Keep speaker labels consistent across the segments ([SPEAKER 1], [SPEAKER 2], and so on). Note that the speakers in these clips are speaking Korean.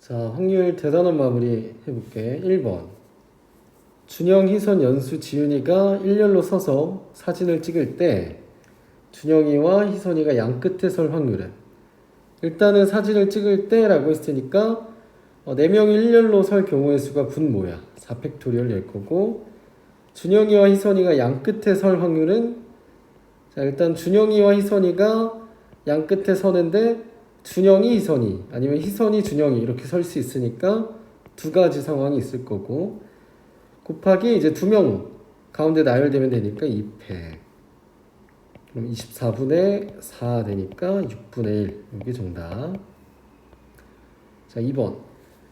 [SPEAKER 1] 자, 확률 대단한 마무리 해볼게. 1번. 준영, 희선, 연수, 지윤이가 일렬로 서서 사진을 찍을 때 준영이와 희선이가 양 끝에 설 확률은? 일단은 사진을 찍을 때 라고 했으니까 어, 4명이 일렬로 설 경우의 수가 분모야. 4팩토리얼 낼 거고 준영이와 희선이가 양 끝에 설 확률은 자, 일단 준영이와 희선이가 양 끝에 서는데 준영이 희선이 아니면 희선이 준영이 이렇게 설 수 있으니까 두 가지 상황이 있을 거고 곱하기 이제 두 명 가운데 나열되면 되니까 2패 그럼 24분의 4 되니까 6분의 1 이게 정답. 자 2번.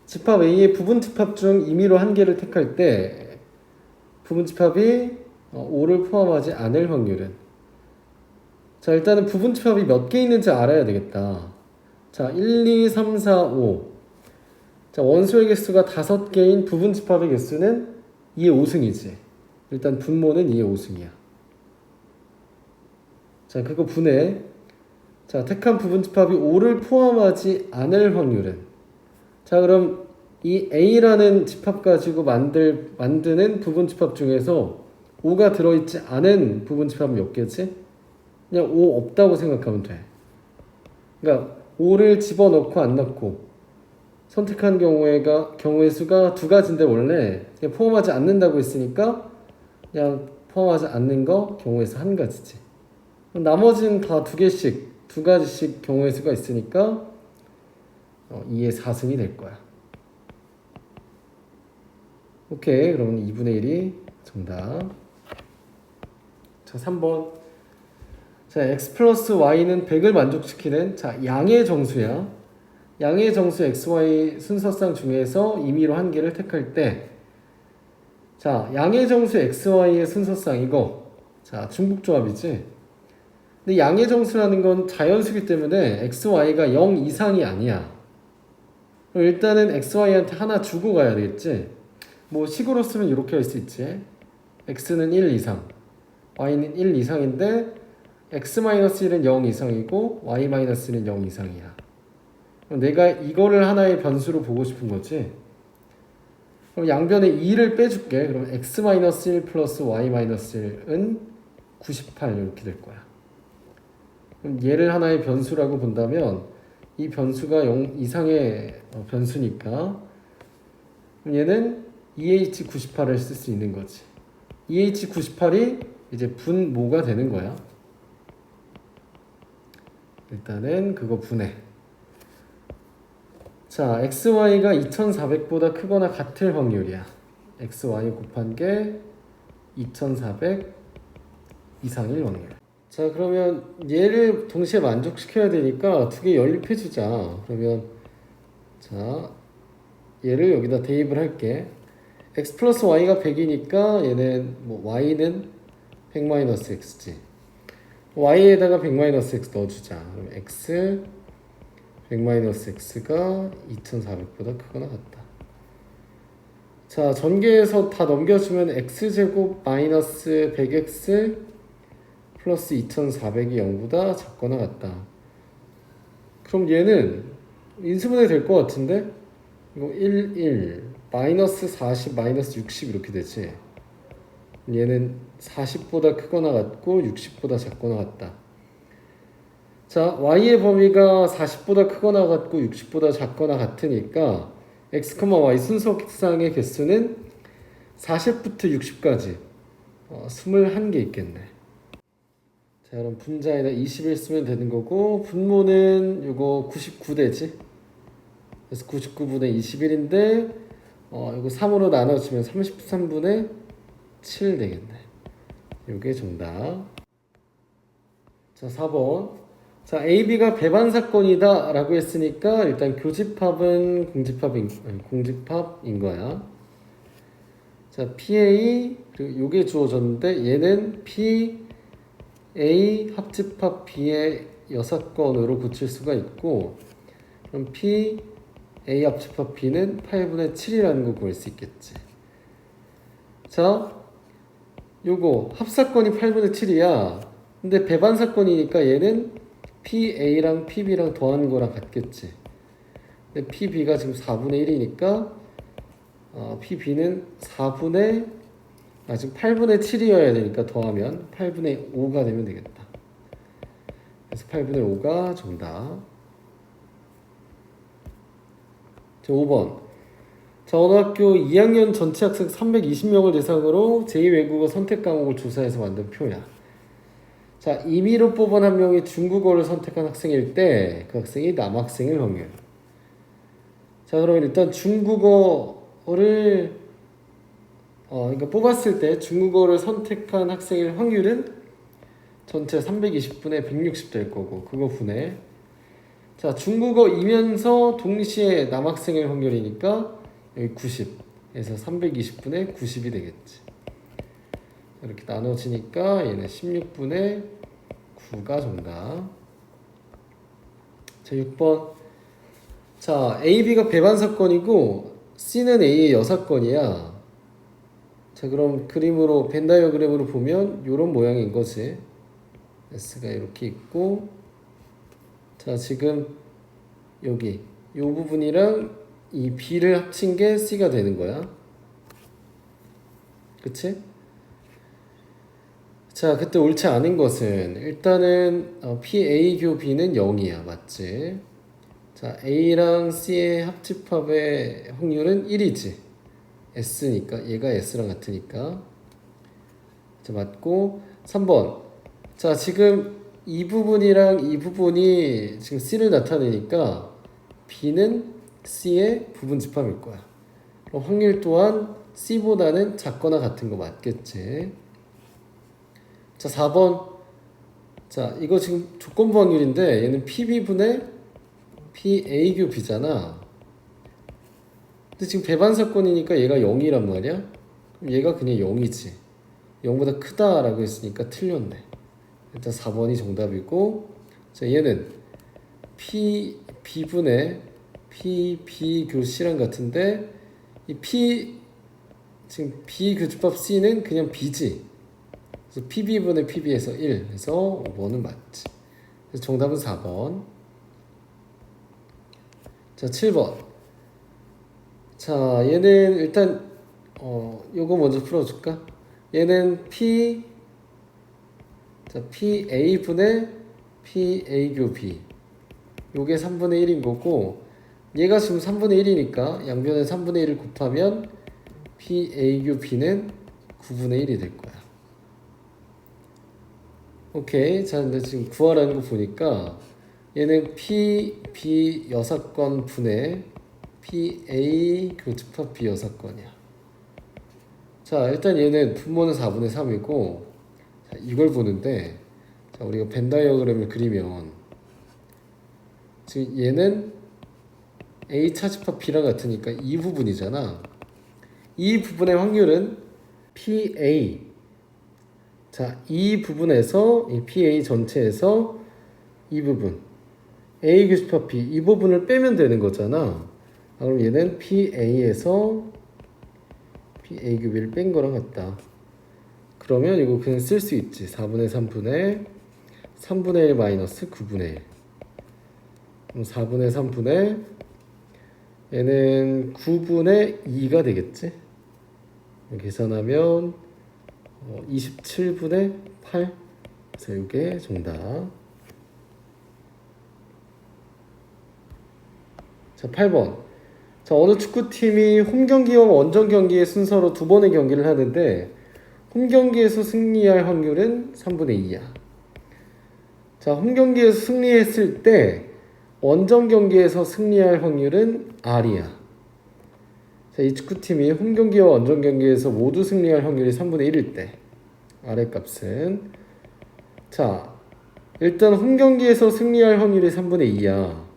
[SPEAKER 1] 집합 A의 부분 집합 중 임의로 한 개를 택할 때 부분 집합이 5를 포함하지 않을 확률은. 자 일단은 부분 집합이 몇 개 있는지 알아야 되겠다 자, 1, 2, 3, 4, 5. 자, 원소의 개수가 다섯 개인 부분 집합의 개수는 2의 5승이지. 일단 분모는 2의 5승이야. 자, 그거 분해. 자, 택한 부분 집합이 5를 포함하지 않을 확률은? 자, 그럼 이 A라는 집합 가지고 만들, 만드는 부분 집합 중에서 5가 들어 있지 않은 부분 집합은 몇 개지? 그냥 5 없다고 생각하면 돼. 그러니까 5를 집어넣고 안 넣고 선택한 경우에가 경우의 수가 두 가지인데 원래 포함하지 않는다고 했으니까 그냥 포함하지 않는 거 경우의 수 한 가지지. 나머지는 다 두 개씩 두 가지씩 경우의 수가 있으니까 어, 2의 4승이 될 거야. 오케이 그러면 2분의 1이 정답. 자 3번 자, x 플러스 y는 100을 만족시키는 자, 양의 정수야. 양의 정수 xy 순서상 중에서 임의로 한 개를 택할 때 자, 양의 정수 xy의 순서상 이거 자, 중복조합이지. 근데 양의 정수라는 건 자연수기 때문에 xy가 0 이상이 아니야. 그럼 일단은 xy한테 하나 주고 가야 되겠지. 뭐 식으로 쓰면 이렇게 할 수 있지. x는 1 이상, y는 1 이상인데 x-1은 0 이상이고 y-는 0 이상이야. 내가 이거를 하나의 변수로 보고 싶은 거지. 그럼 양변에 2를 빼줄게. 그럼 x-1 플러스 y-1은 98 이렇게 될 거야. 그럼 얘를 하나의 변수라고 본다면 이 변수가 0 이상의 어, 변수니까 얘는 EH98을 쓸 수 있는 거지. EH98이 이제 분모가 되는 거야. 일단은 그거 분해. 자, xy가 2400보다 크거나 같을 확률이야. xy 곱한 게 2400 이상일 확률. 자, 그러면 얘를 동시에 만족시켜야 되니까 두 개 연립해 주자. 그러면 자, 얘를 여기다 대입을 할게. x 플러스 y가 100이니까 얘는 뭐 y는 100 마이너스 x지. Y에다가 100-x 넣어주자. 그럼 x 100-x가 2400보다 크거나 같다. 자, 전개해서 다 넘겨주면 x제곱 마이너스 100x 플러스 2400이 0보다 작거나 같다. 그럼 얘는 인수분해 될 것 같은데? 이거 1, 1, 마이너스 40, 마이너스 60 이렇게 되지. 얘는 40보다 크거나 같고 60보다 작거나 같다. 자, y의 범위가 40보다 크거나 같고 60보다 작거나 같으니까 x, y 순서상의 개수는 40부터 60까지 어, 21개 있겠네. 자, 그럼 분자에다 21 쓰면 되는 거고 분모는 이거 99되지. 그래서 99분의 21인데 어, 이거 3으로 나눠주면 33분의 7 되겠네. 이게 정답. 자, 4번. 자, AB가 배반 사건이다 라고 했으니까 일단 교집합은 공집합인, 공집합인 거야. 자, PA, 그리고 요게 주어졌는데 얘는 PA 합집합 B의 여사건으로 고칠 수가 있고 그럼 P A 합집합 B는 8분의 7이라는 거 구할 수 있겠지. 자, 요거 합사건이 8분의 7이야. 근데 배반 사건이니까 얘는 PA랑 PB랑 더하는 거랑 같겠지. 근데 PB가 지금 4분의 1이니까 어, PB는 4분의 아 지금 8분의 7이어야 되니까 더하면 8분의 5가 되면 되겠다. 그래서 8분의 5가 정답. 자, 5번. 자, 어느 학교 2학년 전체 학생 320명을 대상으로 제2외국어 선택 과목을 조사해서 만든 표야. 자, 임의로 뽑은 한 명이 중국어를 선택한 학생일 때 그 학생이 남학생일 확률. 자, 그러면 일단 중국어를 어, 그러니까 뽑았을 때 중국어를 선택한 학생일 확률은 전체 320분의 160 될 거고 그거 분해. 자, 중국어이면서 동시에 남학생일 확률이니까 여기 90. 그래서 320분의 90이 되겠지. 이렇게 나눠지니까 얘는 16분의 9가 정답. 자, 6번. 자, A, B가 배반 사건이고 C는 A의 여사건이야. 자, 그럼 그림으로 벤 다이어그램으로 보면 이런 모양인 거지. S가 이렇게 있고 자, 지금 여기 이 부분이랑 이 B를 합친 게 C가 되는 거야. 그치? 자, 그때 옳지 않은 것은 일단은 어, PA 교 B는 0이야. 맞지? 자, A랑 C의 합집합의 확률은 1이지. S니까 얘가 S랑 같으니까. 자, 맞고 3번. 자, 지금 이 부분이랑 이 부분이 지금 C를 나타내니까 B는 C의 부분 집합일 거야. 그럼 확률 또한 C보다는 작거나 같은 거 맞겠지. 자, 4번. 자, 이거 지금 조건부 확률인데 얘는 PB분의 PA교 B잖아. 근데 지금 배반 사건이니까 얘가 0이란 말이야. 그럼 얘가 그냥 0이지. 0보다 크다라고 했으니까 틀렸네. 일단 4번이 정답이고 자, 얘는 P B분의 P B 교시랑 같은데 이 P 지금 B 교집합 C는 그냥 B지. 그래서 PB분의 PB에서 1 해서 5번은 맞지. 그래서 정답은 4번. 자, 7번. 자, 얘는 일단 어, 요거 먼저 풀어 줄까? 얘는 P 자, PA 분의 PA 교 B. 요게 3분의 1인 거고 얘가 지금 3분의 1이니까 양변에 3분의 1을 곱하면 PA 교 B는 9분의 1이 될 거야. 오케이. 자, 근데 지금 구하라는 거 보니까 얘는 P, B 여사건 분의 PA 교집합 B 여사건이야. 자, 일단 얘는 분모는 4분의 3이고 자, 이걸 보는데 자, 우리가 벤 다이어그램을 그리면 지금 얘는 A 차집합 B랑 같으니까 이 부분이잖아. 이 부분의 확률은 PA 자, 이 부분에서 이 PA 전체에서 이 부분 A 교집합 B 이 부분을 빼면 되는 거잖아. 아, 그럼 얘는 PA에서 PA 교비를 뺀 거랑 같다. 그러면 이거 그냥 쓸 수 있지. 4분의 3분의 3분의 1 마이너스 9분의 1. 그럼 4분의 3분의 얘는 9분의 2가 되겠지. 계산하면 어, 27분의 8. 그래서 이게 정답. 자, 8번. 자, 어느 축구팀이 홈 경기와 원정 경기의 순서로 두 번의 경기를 하는데 홈 경기에서 승리할 확률은 3분의 2야. 자, 홈 경기에서 승리했을 때 원정 경기에서 승리할 확률은 R이야. 자, 이 축구팀이 홈 경기와 원정 경기에서 모두 승리할 확률이 3분의 1일 때 R의 값은 자, 일단 홈 경기에서 승리할 확률이 3분의 2야.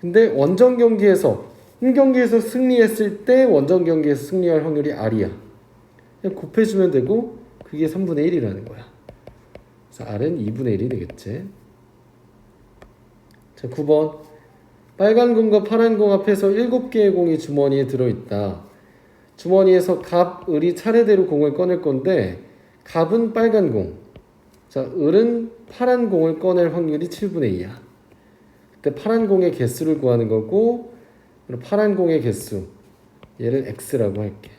[SPEAKER 1] 근데 원정 경기에서 홈 경기에서 승리했을 때 원정 경기에서 승리할 확률이 R이야. 그냥 곱해주면 되고 그게 3분의 1이라는 거야. 그래서 R은 2분의 1이 되겠지. 자, 9번. 빨간 공과 파란 공 앞에서 7개의 공이 주머니에 들어있다. 주머니에서 갑, 을이 차례대로 공을 꺼낼 건데 갑은 빨간 공, 자, 을은 파란 공을 꺼낼 확률이 7분의 2야. 그때 파란 공의 개수를 구하는 거고 파란 공의 개수 얘를 x라고 할게.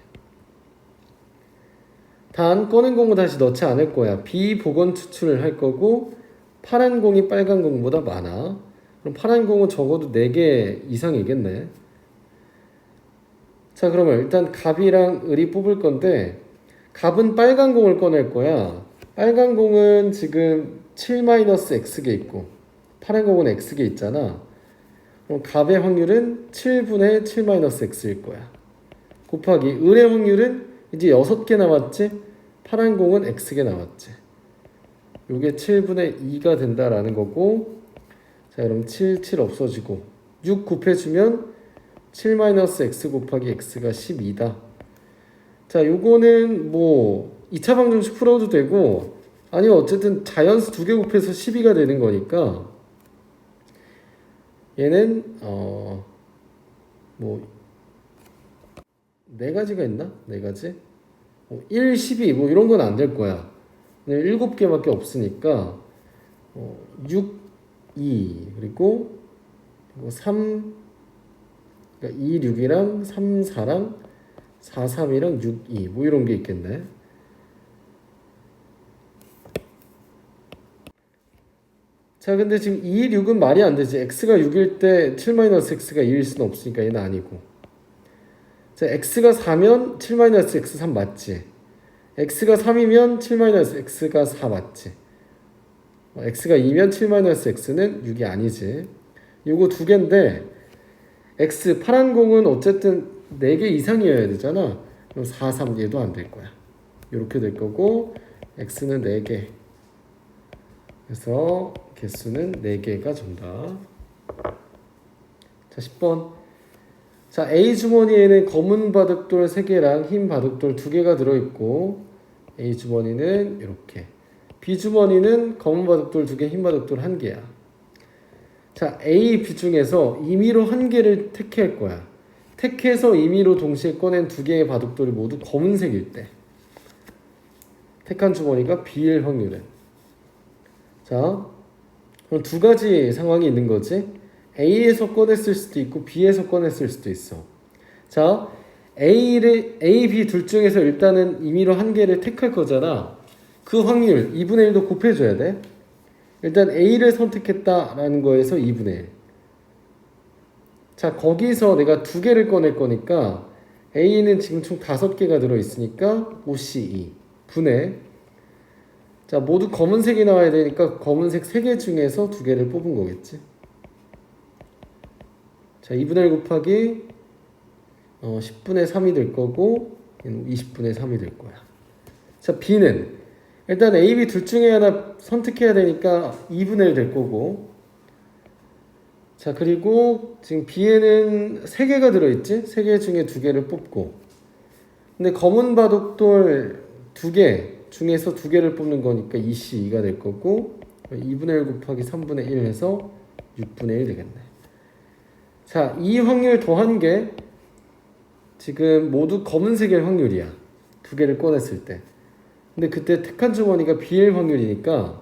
[SPEAKER 1] 단 꺼낸 공은 다시 넣지 않을 거야. 비복원 추출을 할 거고 파란 공이 빨간 공보다 많아. 그럼 파란 공은 적어도 4개 이상이겠네. 자 그러면 일단 갑이랑 을이 뽑을 건데 갑은 빨간 공을 꺼낼 거야. 빨간 공은 지금 7-x개 있고 파란 공은 x개 있잖아. 그럼 갑의 확률은 7분의 7-x일 거야. 곱하기 을의 확률은 이제 6개 남았지? 파란 공은 x개 남았지. 요게 7분의 2가 된다라는 거고 자 그럼 7, 7 없어지고 6 곱해주면 7-x 곱하기 x가 12다. 자 요거는 뭐 2차 방정식 풀어도 되고 아니면 어쨌든 자연수 두 개 곱해서 12가 되는 거니까 얘는 어 뭐 네 가지가 있나? 네 가지? 뭐 1, 12, 뭐 이런 건 안 될 거야. 그냥 7개밖에 없으니까 어, 6, 2 그리고 뭐 3, 그러니까 2, 6이랑 3, 4랑 4, 3이랑 6, 2 뭐 이런 게 있겠네. 자, 근데 지금 2, 6은 말이 안 되지. x가 6일 때 7-x가 2일 수는 없으니까 얘는 아니고. 자, x가 4면 7-x3 맞지? x가 3이면 7-x가 4 맞지? 어, x가 2면 7-x는 6이 아니지. 요거 두 개인데 x 파란 공은 어쨌든 4개 이상이어야 되잖아. 그럼 4, 3 얘도 안 될 거야. 이렇게 될 거고 x는 4개. 그래서 개수는 4개가 정답. 자, 10번. 자, A 주머니에는 검은 바둑돌 3개랑 흰 바둑돌 2개가 들어 있고 A 주머니는 이렇게 B 주머니는 검은 바둑돌 2개, 흰 바둑돌 1개야. 자, A, B 중에서 임의로 한 개를 택할 거야. 택해서 임의로 동시에 꺼낸 두 개의 바둑돌이 모두 검은색일 때 택한 주머니가 B일 확률은 자, 그럼 두 가지 상황이 있는 거지. A에서 꺼냈을 수도 있고 B에서 꺼냈을 수도 있어. 자, A를 A, B 둘 중에서 일단은 임의로 한 개를 택할 거잖아. 그 확률 2분의 1도 곱해줘야 돼. 일단 A를 선택했다라는 거에서 2분의 1. 자, 거기서 내가 두 개를 꺼낼 거니까 A는 지금 총 다섯 개가 들어있으니까 5C2 분의 자, 모두 검은색이 나와야 되니까 검은색 세 개 중에서 두 개를 뽑은 거겠지. 자, 2분의 1 곱하기 어, 10분의 3이 될 거고 얘는 20분의 3이 될 거야. 자, B는 일단 A, B 둘 중에 하나 선택해야 되니까 2분의 1 될 거고 자, 그리고 지금 B에는 세 개가 들어있지? 세개 중에 두 개를 뽑고 근데 검은 바둑돌 두개 중에서 두 개를 뽑는 거니까 2C2가 될 거고 2분의 1 곱하기 3분의 1 해서 6분의 1 되겠네. 자, 이 확률 더한 게 지금 모두 검은색일 확률이야. 두 개를 꺼냈을 때. 근데 그때 택한 주머니가 B일 확률이니까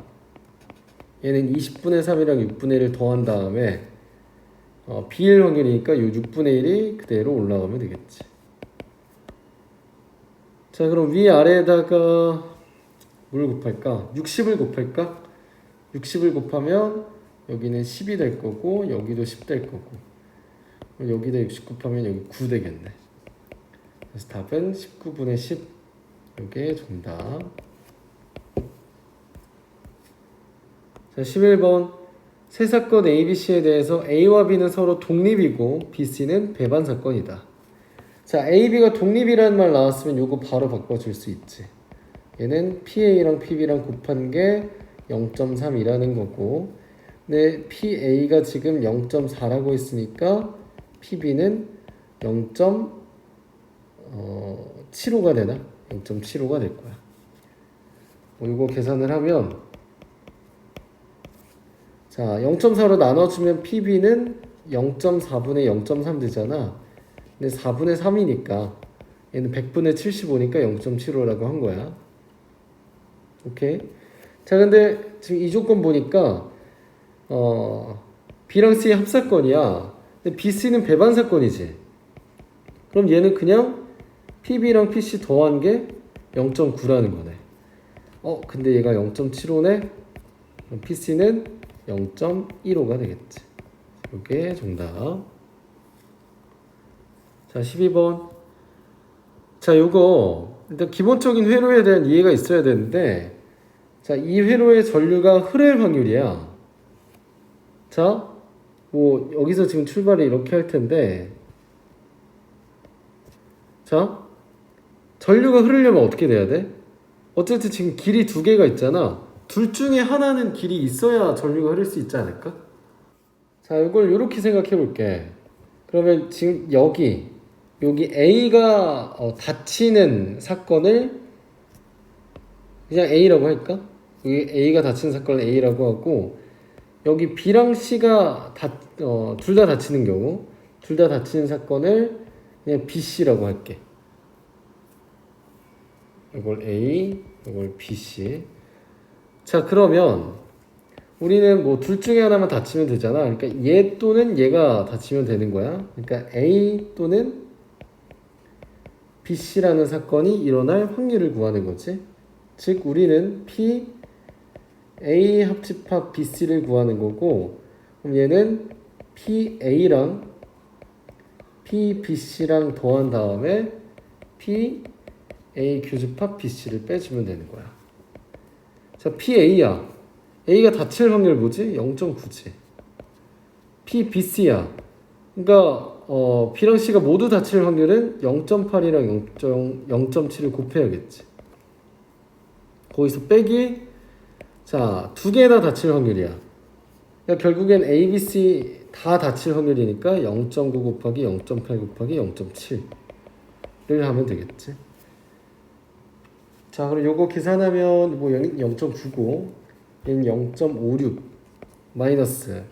[SPEAKER 1] 얘는 20분의 3이랑 6분의 1을 더한 다음에 어, B일 확률이니까 이 6분의 1이 그대로 올라가면 되겠지. 자, 그럼 위 아래에다가 뭘 곱할까? 60을 곱할까? 60을 곱하면 여기는 10이 될 거고 여기도 10 될 거고 여기다 60 곱하면 여기 9 되겠네. 그래서 답은 19분의 10 이게 정답. 자, 11번 세 사건 A, B, C에 대해서 A와 B는 서로 독립이고 B, C는 배반 사건이다. 자, A, B가 독립이라는 말 나왔으면 요거 바로 바꿔줄 수 있지. 얘는 PA랑 PB랑 곱한 게 0.3이라는 거고 근데 PA가 지금 0.4라고 했으니까 PB는 0.75가 되나? 0.75가 될 거야. 뭐 이거 계산을 하면 자 0.4로 나눠주면 PB는 0.4분의 0.3 되잖아. 근데 4분의 3이니까 얘는 100분의 75니까 0.75라고 한 거야. 오케이. 자, 근데 지금 이 조건 보니까 어 B랑 C의 합사건이야. 근데 B, C는 배반 사건이지. 그럼 얘는 그냥 PB랑 PC 더한 게 0.9라는 거네. 어, 근데 얘가 0.75네? 그럼 PC는 0.15가 되겠지. 이게 정답. 자, 12번. 자, 요거 일단 기본적인 회로에 대한 이해가 있어야 되는데 자, 이 회로의 전류가 흐를 확률이야. 자, 뭐 여기서 지금 출발을 이렇게 할 텐데 자, 전류가 흐르려면 어떻게 돼야 돼? 어쨌든 지금 길이 두 개가 있잖아. 둘 중에 하나는 길이 있어야 전류가 흐를 수 있지 않을까? 자, 이걸 이렇게 생각해 볼게. 그러면 지금 여기 여기 A가 어, 닫히는 사건을 그냥 A라고 할까? 여기 A가 닫히는 사건을 A라고 하고 여기 B랑 C가 어, 둘다 닫히는 경우 둘다 닫히는 사건을 그냥 BC라고 할게. 이걸 A, 이걸 BC. 자, 그러면 우리는 뭐 둘 중에 하나만 닫히면 되잖아. 그러니까 얘 또는 얘가 닫히면 되는 거야. 그러니까 A 또는 BC라는 사건이 일어날 확률을 구하는 거지. 즉 우리는 P A 합집합 BC를 구하는 거고 그럼 얘는 PA랑 PBC랑 더한 다음에 PA 교집합 BC를 빼주면 되는 거야. 자, PA야. A가 닫힐 확률 뭐지? 0.9지. PBC야. 그러니까 어, B랑 C가 모두 닫힐 확률은 0.8이랑 0.7을 곱해야겠지. 거기서 빼기 자, 두 개다 닫힐 확률이야. 그러니까 결국엔 A, B, C 다 닫힐 확률이니까 0.9 곱하기 0.8 곱하기 0.7을 하면 되겠지. 자, 그럼 요거 계산하면 뭐 0.99, 얘는 0.56 마이너스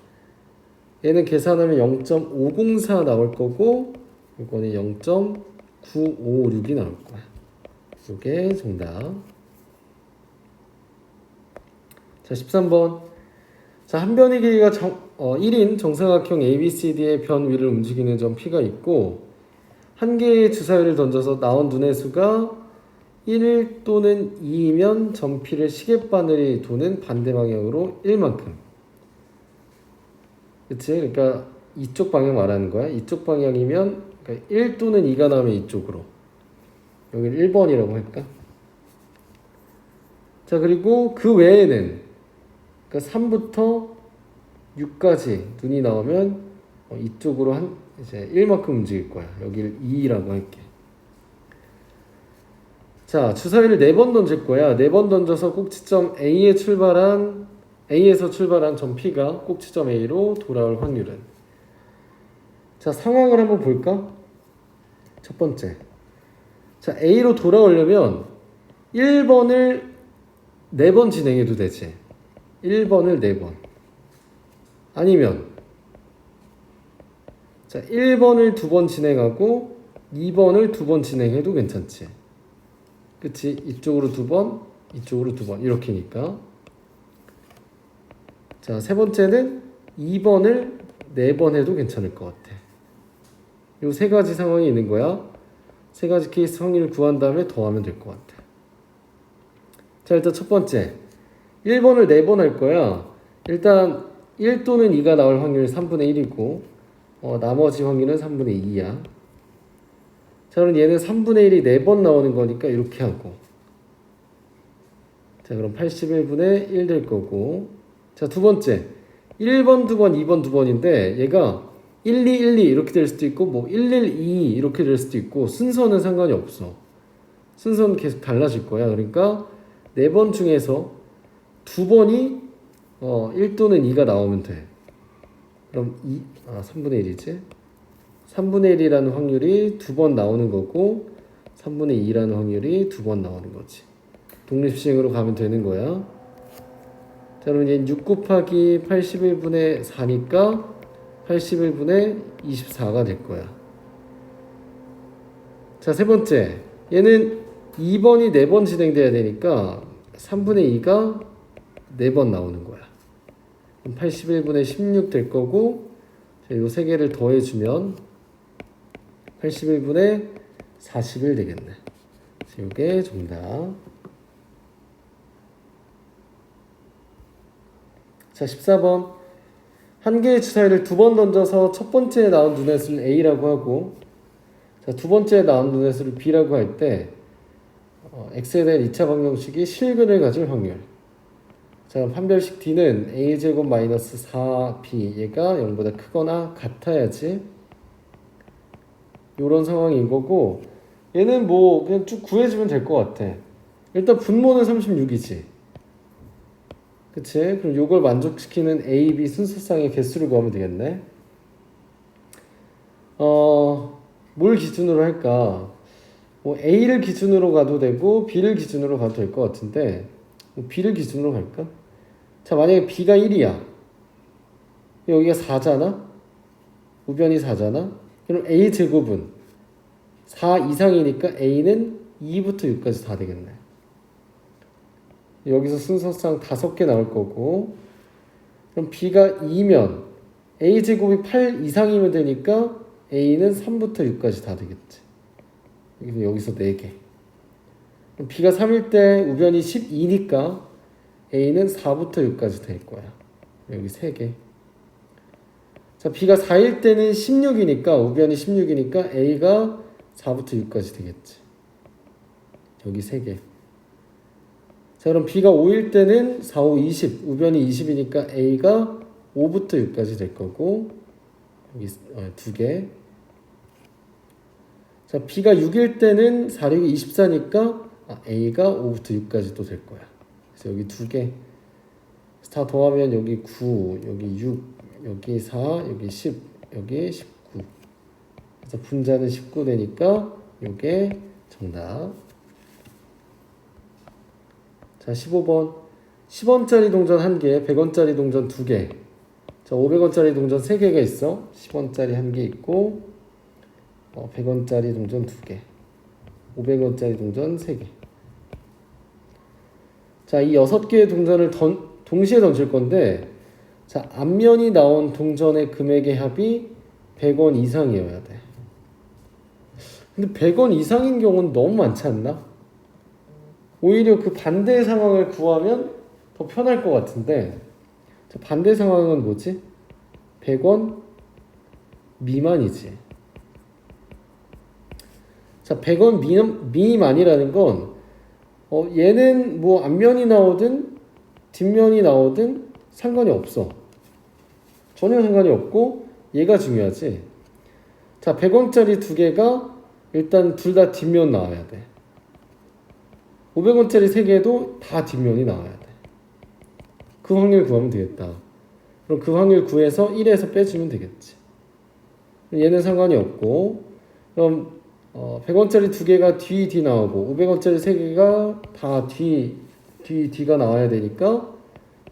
[SPEAKER 1] 얘는 계산하면 0.504 나올 거고 이거는 0.956이 나올 거야. 이게 정답. 자, 13번. 자, 한 변의 길이가 정, 어, 1인 정사각형 ABCD의 변 위를 움직이는 점 P가 있고 한 개의 주사위를 던져서 나온 눈의 수가 1 또는 2이면 점 P를 시계바늘이 도는 반대 방향으로 1만큼. 그치? 그러니까 이쪽 방향 말하는 거야. 이쪽 방향이면 그러니까 1 또는 2가 나오면 이쪽으로. 여기 1번이라고 할까? 자, 그리고 그 외에는 그러니까 3부터 6까지 눈이 나오면 어, 이쪽으로 한 이제 1만큼 움직일 거야. 여기를 2라고 할게. 자, 주사위를 4번 던질 거야. 4번 던져서 꼭지점 A에 출발한 A에서 출발한 점 P가 꼭지점 A로 돌아올 확률은 자, 상황을 한번 볼까? 첫 번째. 자, A로 돌아오려면 1번을 4번 진행해도 되지. 1번을 4번. 아니면 자, 1번을 두 번 진행하고 2번을 두 번 진행해도 괜찮지. 그치? 이쪽으로 두 번, 이쪽으로 두 번. 이렇게니까. 자, 세 번째는 2번을 네 번 해도 괜찮을 것 같아. 요 세 가지 상황이 있는 거야. 세 가지 케이스 확률을 구한 다음에 더하면 될 것 같아. 자, 일단 첫 번째. 1번을 네 번 할 거야. 일단 1 또는 2가 나올 확률이 3분의 1이고 어, 나머지 확률은 3분의 2야. 자, 그럼 얘는 3분의 1이 4번 나오는 거니까 이렇게 하고. 자, 그럼 81분의 1 될 거고. 자, 두 번째. 1번, 두 번, 2번, 두 번인데 얘가 1, 2, 1, 2 이렇게 될 수도 있고 뭐 1, 1, 2 이렇게 될 수도 있고 순서는 상관이 없어. 순서는 계속 달라질 거야. 그러니까 4번 중에서 두 번이 어, 1 또는 2가 나오면 돼. 그럼 2, 아, 3분의 1이지. 3분의 1이라는 확률이 두 번 나오는 거고 3분의 2라는 확률이 두 번 나오는 거지. 독립시행으로 가면 되는 거야. 자, 그럼 이제 6 곱하기 81분의 4니까 81분의 24가 될 거야. 자, 세 번째. 얘는 2번이 4번 진행돼야 되니까 3분의 2가 4번 나오는 거야. 그럼 81분의 16 될 거고 요세 개를 더해주면 81분의 41 되겠네. 이게 정답. 자, 14번. 한 개의 주사위를 두 번 던져서 첫 번째에 나온 눈의 수를 A라고 하고, 자, 두 번째에 나온 눈의 수를 B라고 할 때, 어, X에 대한 2차 방정식이 실근을 가질 확률. 자, 판별식 D는 A제곱 마이너스 4B, 얘가 0보다 크거나 같아야지. 요런 상황인 거고, 얘는 뭐, 그냥 쭉 구해주면 될 것 같아. 일단 분모는 36이지. 그치? 그럼 요걸 만족시키는 A, B 순서상의 개수를 구하면 되겠네. 어, 뭘 기준으로 할까? 뭐 A를 기준으로 가도 되고 B를 기준으로 가도 될 것 같은데 뭐 B를 기준으로 갈까? 자 만약에 B가 1이야. 여기가 4잖아? 우변이 4잖아? 그럼 A 제곱은 4 이상이니까 A는 2부터 6까지 다 되겠네. 여기서 순서상 다섯 개 나올 거고 그럼 B가 2면 A 제곱이 8 이상이면 되니까 A는 3부터 6까지 다 되겠지. 여기서 4개. 그럼 B가 3일 때 우변이 12니까 A는 4부터 6까지 될 거야. 여기 3개. 자, B가 4일 때는 16이니까 우변이 16이니까 A가 4부터 6까지 되겠지. 여기 3개. 자, 그럼 B가 5일 때는 4, 5, 20. 우변이 20이니까 A가 5부터 6까지 될 거고, 여기 어, 2개. 자, B가 6일 때는 4, 6이 24니까 아, A가 5부터 6까지 또 될 거야. 그래서 여기 2개. 다 더하면 여기 9, 여기 6, 여기 4, 여기 10, 여기 19. 그래서 분자는 19 되니까 이게 정답. 자, 15번. 10원짜리 동전 1개, 100원짜리 동전 2개. 자, 500원짜리 동전 3개가 있어. 10원짜리 1개 있고, 어, 100원짜리 동전 2개. 500원짜리 동전 3개. 자, 이 6개의 동전을 던, 동시에 던질 건데, 자, 앞면이 나온 동전의 금액의 합이 100원 이상이어야 돼. 근데 100원 이상인 경우는 너무 많지 않나? 오히려 그 반대 상황을 구하면 더 편할 것 같은데 자, 반대 상황은 뭐지? 100원 미만이지. 자, 100원 미, 미만이라는 건 어, 얘는 뭐 앞면이 나오든 뒷면이 나오든 상관이 없어. 전혀 상관이 없고 얘가 중요하지. 자, 100원짜리 두 개가 일단 둘 다 뒷면 나와야 돼. 500원짜리 3개도 다 뒷면이 나와야 돼. 그 확률 구하면 되겠다. 그럼 그 확률 구해서 1에서 빼주면 되겠지. 얘는 상관이 없고, 그럼 어, 100원짜리 2개가 뒤, 뒤 나오고, 500원짜리 3개가 다 뒤, 뒤, 뒤가 나와야 되니까,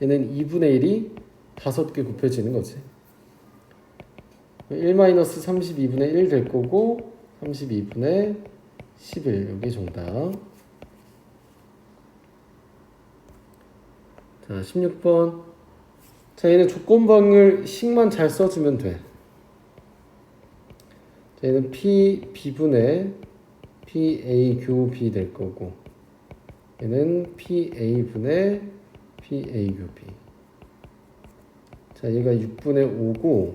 [SPEAKER 1] 얘는 2분의 1이 5개 곱해지는 거지. 1-32분의 1 될 거고, 32분의 11, 여기 정답. 자, 16번. 자, 얘는 조건 방률 식만 잘 써주면 돼. 자, 얘는 P, B분의 P, A, 교 B 될 거고, 얘는 P, A분의 P, A, 교 B. 자, 얘가 6분의 5고,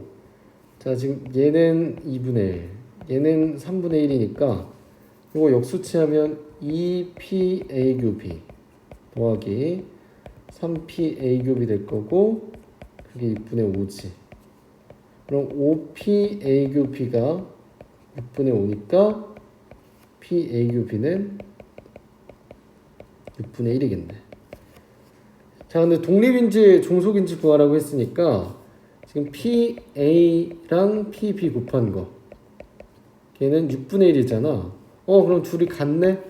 [SPEAKER 1] 자, 지금 얘는 2분의 1, 얘는 3분의 1이니까, 이거 역수치하면 2P, A, 교 B 더하기 3P A 곱이 될 거고 그게 6분의 5지. 그럼 5P A 곱 B가 6분의 5니까 P A 곱 B는 6분의 1이겠네. 자, 근데 독립인지 종속인지 구하라고 했으니까 지금 P A랑 P B 곱한 거 얘는 6분의 1이잖아. 어, 그럼 둘이 같네?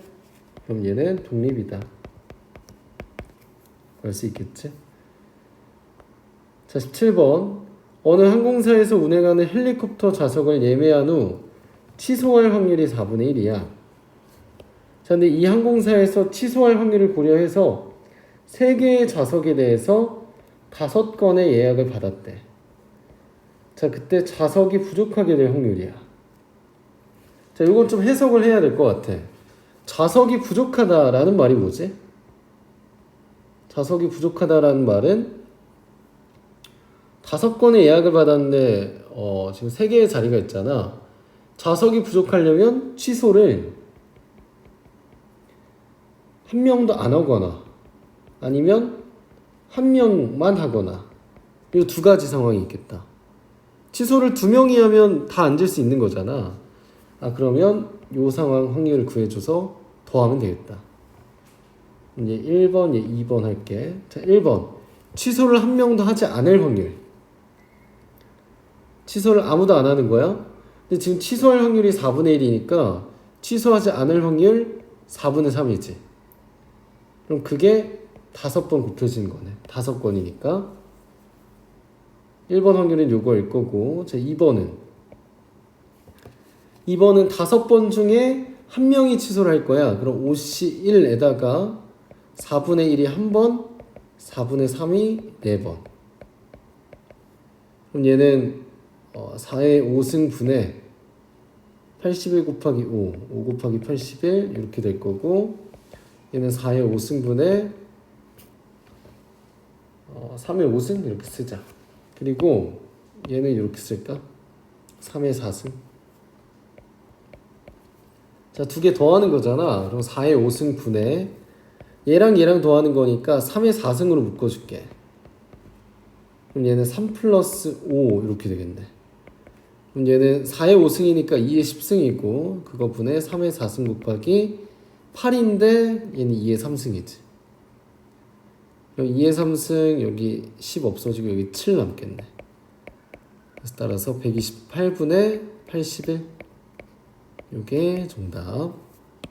[SPEAKER 1] 그럼 얘는 독립이다. 알 수 있겠지? 자, 17번. 어느 항공사에서 운행하는 헬리콥터 좌석을 예매한 후 취소할 확률이 4분의 1이야. 자, 근데 이 항공사에서 취소할 확률을 고려해서 세 개의 좌석에 대해서 다섯 건의 예약을 받았대. 자, 그때 좌석이 부족하게 될 확률이야. 자, 이건 좀 해석을 해야 될 것 같아. 좌석이 부족하다라는 말이 뭐지? 좌석이 부족하다라는 말은 다섯 건의 예약을 받았는데 어, 지금 세 개의 자리가 있잖아. 좌석이 부족하려면 취소를 한 명도 안 하거나 아니면 한 명만 하거나 이 두 가지 상황이 있겠다. 취소를 두 명이 하면 다 앉을 수 있는 거잖아. 아 그러면 요 상황 확률을 구해줘서 더하면 되겠다. 이제 1번, 예, 2번 할게. 자, 1번. 취소를 한 명도 하지 않을 확률. 취소를 아무도 안 하는 거야? 근데 지금 취소할 확률이 4분의 1이니까 취소하지 않을 확률 4분의 3이지. 그럼 그게 다섯 번 곱해지는 거네. 다섯 건이니까. 1번 확률은 요거일 거고, 자, 2번은. 2번은 다섯 번 중에 한 명이 취소를 할 거야. 그럼 5시 1에다가 4분의 1이 한 번, 4분의 3이 네 번. 그럼 얘는 어, 4의 5승분의 81 곱하기 5, 5 곱하기 81 이렇게 될 거고 얘는 4의 5승분의 어, 3의 5승 이렇게 쓰자. 그리고 얘는 이렇게 쓸까? 3의 4승. 자, 두 개 더하는 거잖아. 그럼 4의 5승 분의 얘랑 얘랑 더하는 거니까 3의 4승으로 묶어줄게. 그럼 얘는 3 플러스 5 이렇게 되겠네. 그럼 얘는 4의 5승이니까 2의 10승이고 그거 분의 3의 4승 곱하기 8인데 얘는 2의 3승이지. 그럼 2의 3승 여기 10 없어지고 여기 7 남겠네. 따라서 128분의 81 요게 정답.